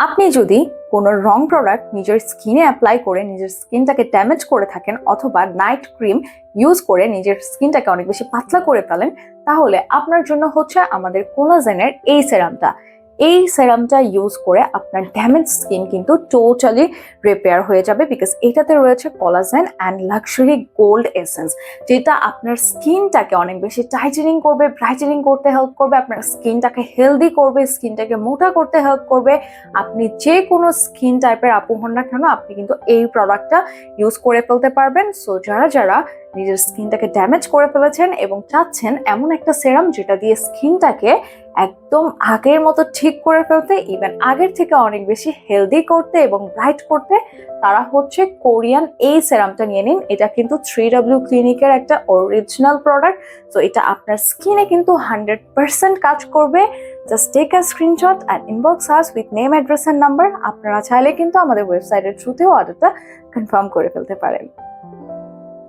আপনি যদি কোনো রং প্রোডাক্ট নিজের স্কিনে অ্যাপ্লাই করে নিজের স্কিনটাকে ড্যামেজ করে থাকেন অথবা নাইট ক্রিম ইউজ করে নিজের স্কিনটাকে অনেক বেশি পাতলা করে ফেলেন, তাহলে আপনার জন্য হচ্ছে আমাদের কোলাজেনের এই সেরামটা এই সেরামটা ইউজ করে আপনার ড্যামেজ স্কিন কিন্তু টোটালি রিপেয়ার হয়ে যাবে বিকজ এটাতে রয়েছে collagen and luxury gold essence যেটা আপনার স্কিনটাকে অনেক বেশি টাইটেনিং করবে ব্রাইটেনিং করতে হেল্প করবে, আপনার স্কিনটাকে হেলদি করবে স্কিনটাকে মোটা করতে হেল্প করবে। আপনি যে কোনো স্কিন টাইপের আপু হন না কেন, আপনি কিন্তু এই প্রোডাক্টটা ইউজ করে ফেলতে পারবেন। সো যারা যারা নিজের স্কিনটাকে ড্যামেজ করে ফেলেছেন এবং চাচ্ছেন এমন একটা সেরাম যেটা দিয়ে স্কিনটাকে একদম আগের মতো ঠিক করে ফেলতে ইভেন আগের থেকে অনেক বেশি হেলদি করতে এবং ব্রাইট করতে, তারা হচ্ছে কোরিয়ান এই সেরামটা নিয়ে নিন। এটা কিন্তু থ্রি ডাব্লিউ ক্লিনিকের একটা অরিজিনাল প্রোডাক্ট তো এটা আপনার স্কিনে কিন্তু হান্ড্রেড পার্সেন্ট কাজ করবে। Just take a screenshot and inbox us with name address and number আপনারা চাইলে কিন্তু আমাদের ওয়েবসাইটের থ্রুতেও অর্ডারটা কনফার্ম করে ফেলতে পারেন।